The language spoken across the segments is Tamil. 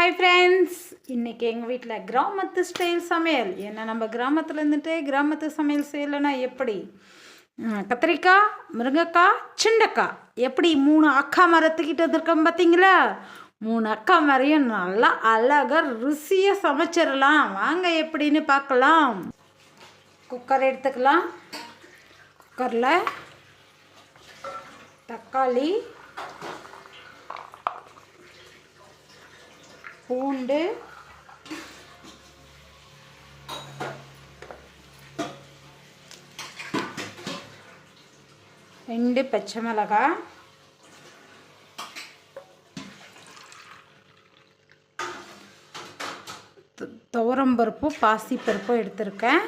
ஹாய் ஃப்ரெண்ட்ஸ் இன்றைக்கி எங்கள் வீட்டில் கிராமத்து ஸ்டைல் சமையல். ஏன்னா நம்ம கிராமத்தில் இருந்துட்டு கிராமத்து சமையல் செய்யலைன்னா எப்படி? கத்திரிக்காய் முருங்கைக்காய் சிண்டக்காய். எப்படி மூணு அக்கா மரத்துக்கிட்ட வந்திருக்கோம் பார்த்தீங்களா மூணு அக்கா மரையும் நல்லா அழகாக ருசியாக சமைச்சிடலாம். வாங்க எப்படின்னு பார்க்கலாம். குக்கர் எடுத்துக்கலாம். குக்கரில் தக்காளி பூண்டு. ரெண்டு பச்சை மிளகாய் து- பாசி பாசிப்பருப்பும் எடுத்திருக்கேன்.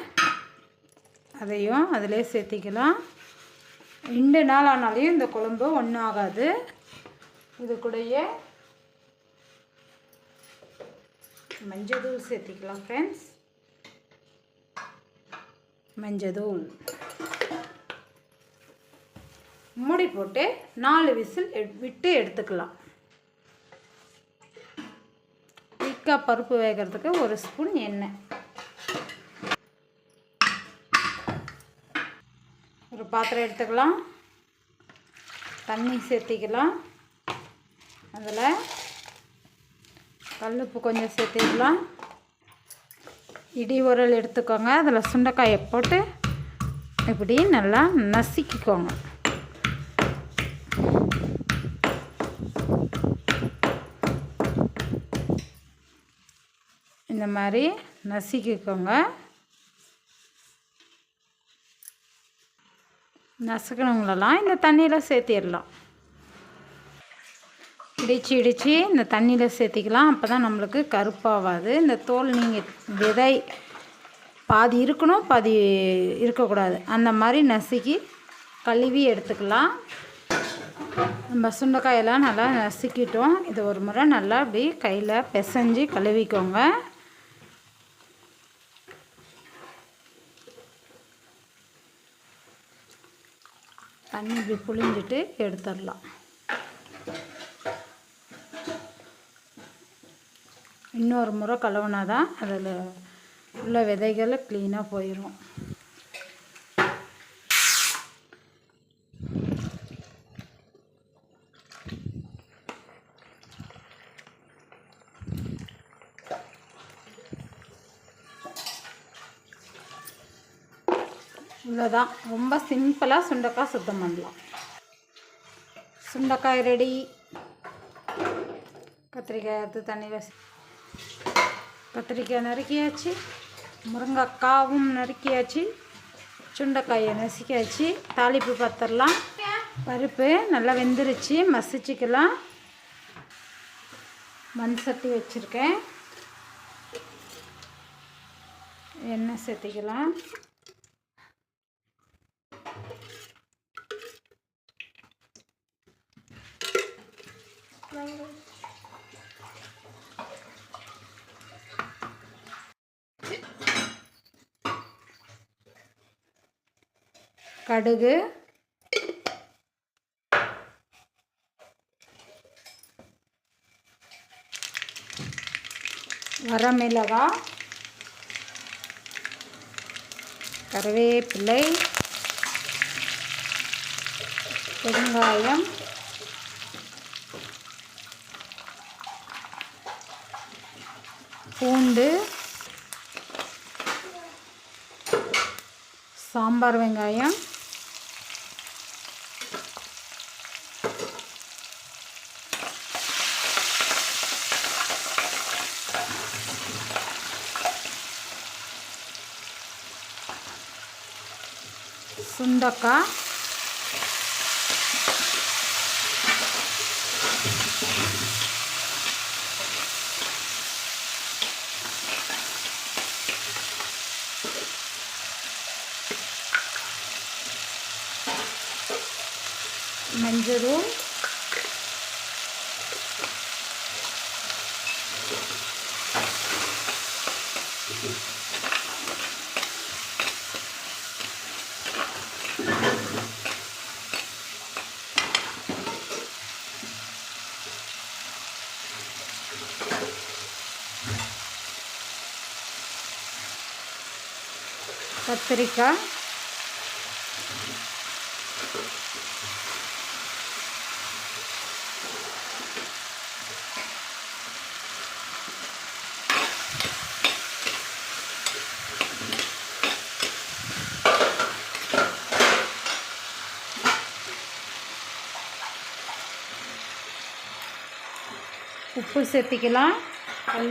அதையும் அதிலே சேர்த்திக்கலாம். ரெண்டு நாள் ஆனாலையும் இந்த குழம்பு ஒன்றும் ஆகாது இது கூடயே மஞ்சத்தூள் சேர்த்திக்கலாம் ஃப்ரெண்ட்ஸ் மஞ்சத்தூள் மூடி போட்டு நாலு விசில் விட்டு எடுத்துக்கலாம். திக்காக பருப்பு வேகிறதுக்கு ஒரு ஸ்பூன் எண்ணெய். ஒரு பாத்திரம் எடுத்துக்கலாம். தண்ணி சேர்த்திக்கலாம். அதில் கல்லுப்பு கொஞ்சம் சேர்த்திடலாம் இடி உரல் எடுத்துக்கோங்க. அதில் சுண்டைக்காயை போட்டு இப்படி நல்லா நசுக்கிக்கோங்க. இந்த மாதிரி நசுக்கிக்கோங்க. நசுக்கணுங்களெல்லாம் இந்த தண்ணியில் சேர்த்திடலாம். இடித்து இடித்து இந்த தண்ணியில் சேர்த்திக்கலாம். அப்போ தான் நம்மளுக்கு கருப்பாகாது இந்த தோல் நீங்கள் விதை பாதி இருக்கணும் பாதி இருக்கக்கூடாது. அந்த மாதிரி நசுக்கி கழுவி எடுத்துக்கலாம். நம்ம சுண்டைக்காயெல்லாம் நல்லா நசுக்கிட்டோம். இது ஒரு முறை நல்லா அப்படி கையில் பிசைஞ்சு கழுவிக்கோங்க. தண்ணி இப்படி புழிஞ்சிட்டு எடுத்துடலாம். இன்னொரு முறை கழுவுனா தான் அதில் உள்ள விதைகளை க்ளீனாக போயிடும் இவ்வளோதான் ரொம்ப சிம்பிளாக சுண்டைக்காய் சுத்தம் பண்ணலாம். சுண்டைக்காய் ரெடி கத்திரிக்காய் எடுத்து தண்ணியில் கத்திரிக்காய் நறுக்கியாச்சு முருங்கைக்காவும் நறுக்கியாச்சு சுண்டைக்காயை நசுக்கியாச்சு தாளிப்பு பத்தரலாம் பருப்பு நல்லா வெந்துருச்சு மசிச்சுக்கலாம். மண் சட்டி வச்சுருக்கேன். எண்ணெய் சேர்த்திக்கலாம். கடுகு. வரமிளகா. கருவேப்பிலை. பெருங்காயம். பூண்டு. சாம்பார் வெங்காயம். சுண்டக்காய். மஞ்சள் கத்திரிக்காய். உப்பு சேர்த்திக்கலாம். கல்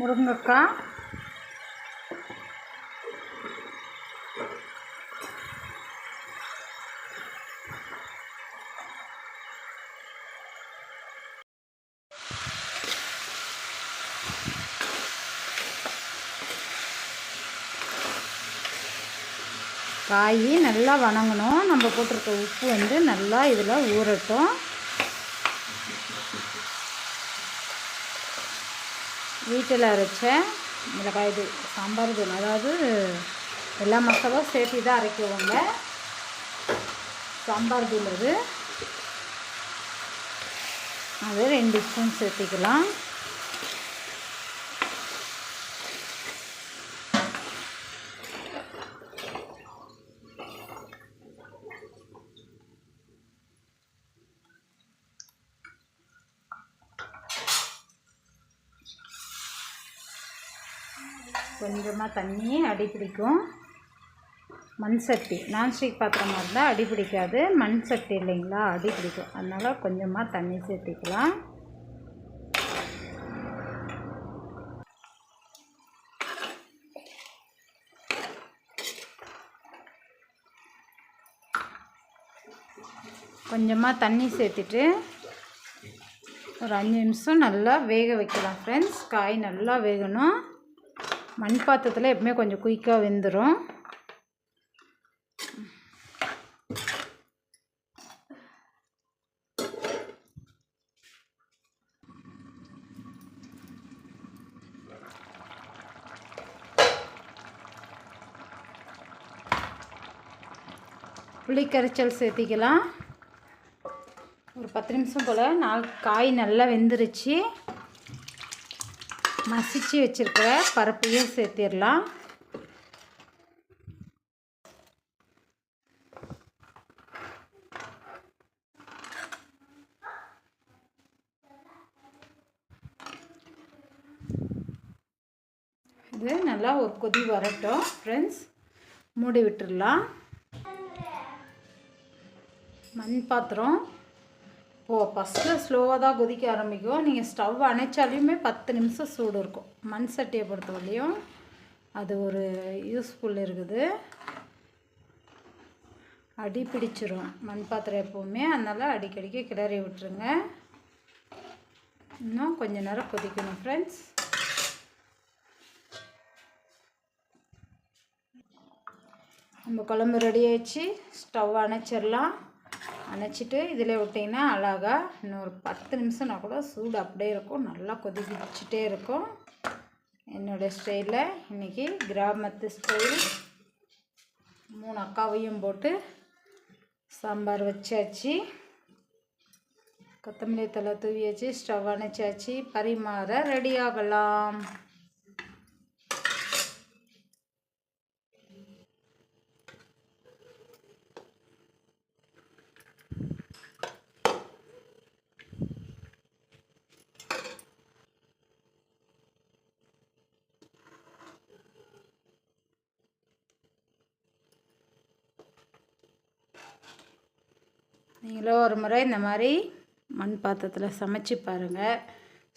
முருங்கைக்காய் காய் நல்லா வணங்கணும். நம்ம போட்டிருக்க உப்பு வந்து நல்லா இதில் ஊறட்டும். வீட்டில் அரைச்ச மிளகாய் இது சாம்பார் தூள் அதாவது எல்லா மசாலாவும் சேர்த்து தான் அரைக்குவாங்க சாம்பார் தூள் அது அது ரெண்டு ஸ்பூன் சேர்த்திக்கலாம். கொஞ்சமாக தண்ணி அடிப்பிடிக்கும் மண் சட்டி. நான்ஸ்டிக் பாத்திரமாக இருந்தால் அடி பிடிக்காது மண் சட்டி இல்லைங்களா? அடி பிடிக்கும் அதனால் கொஞ்சமாக தண்ணி சேர்த்திக்கலாம். கொஞ்சமாக தண்ணி சேர்த்துட்டு ஒரு அஞ்சு நிமிஷம் நல்லா வேக வைக்கலாம் ஃப்ரெண்ட்ஸ் காய் நல்லா வேகணும். மண் பாத்திரத்தில் எப்பவுமே கொஞ்சம் குயிக்காக வெந்துடும் புளிக்கரைச்சல் சேர்த்திக்கலாம். ஒரு பத்து நிமிஷம் போல் நாலு காய் நல்லா வெந்துருச்சு. மசிச்சு வச்சுருக்கிற பருப்பையும் சேர்த்திடலாம். இது நல்லா ஒரு கொதி வரட்டும் ஃப்ரெண்ட்ஸ் மூடி விட்டுடலாம். மண் பாத்திரம் ஓ ஃபஸ்ட்டு ஸ்லோவாக தான் கொதிக்க ஆரம்பிக்கும் நீங்கள் ஸ்டவ் அணைச்சாலையுமே பத்து நிமிஷம் சூடு இருக்கும். மண் சட்டியை பொறுத்தவரையும் அது ஒரு யூஸ்ஃபுல் இருக்குது. அடி பிடிச்சிரும். மண் பாத்திரம் எப்போவுமே. அதனால் அடிக்கடிக்கு கிளறி விட்டுருங்க. இன்னும் கொஞ்ச நேரம் கொதிக்கணும் ஃப்ரெண்ட்ஸ் நம்ம குழம்பு ரெடி ஆயிடுச்சு. ஸ்டவ் அணைச்சிடலாம். அணைச்சிட்டு இதில் விட்டிங்கன்னா அழகாக இன்னொரு பத்து நிமிஷம்னா கூட சூடு அப்படியே இருக்கும். நல்லா கொதிக்கிச்சிட்டே இருக்கும். என்னோடய ஸ்டைலில் இன்றைக்கி கிராமத்து ஸ்டைல். மூணு அக்காவையும் போட்டு சாம்பார் வச்சாச்சு. கொத்தமல்லி தலை தூவியாச்சு ஸ்டவ் அணைச்சாச்சு. பரிமாற ரெடி ஆகலாம். நீங்களும் ஒரு முறை இந்த மாதிரி மண் பாத்திரத்தில் சமைச்சு பாருங்கள்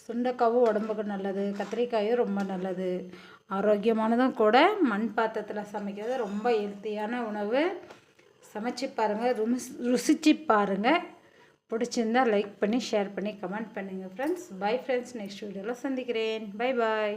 சுண்டைக்காவும் உடம்புக்கு நல்லது கத்திரிக்காயும் ரொம்ப நல்லது. ஆரோக்கியமானதும் கூட மண் பாத்திரத்தில் சமைக்கிறது ரொம்ப ஹெல்த்தியான உணவு. சமைச்சு பாருங்கள் ருமிஸ் ருசிச்சு பாருங்கள் பிடிச்சிருந்தால் லைக் பண்ணி ஷேர் பண்ணி கமெண்ட் பண்ணுங்கள் ஃப்ரெண்ட்ஸ் பை ஃப்ரெண்ட்ஸ் நெக்ஸ்ட் வீடியோவில் சந்திக்கிறேன். Bye bye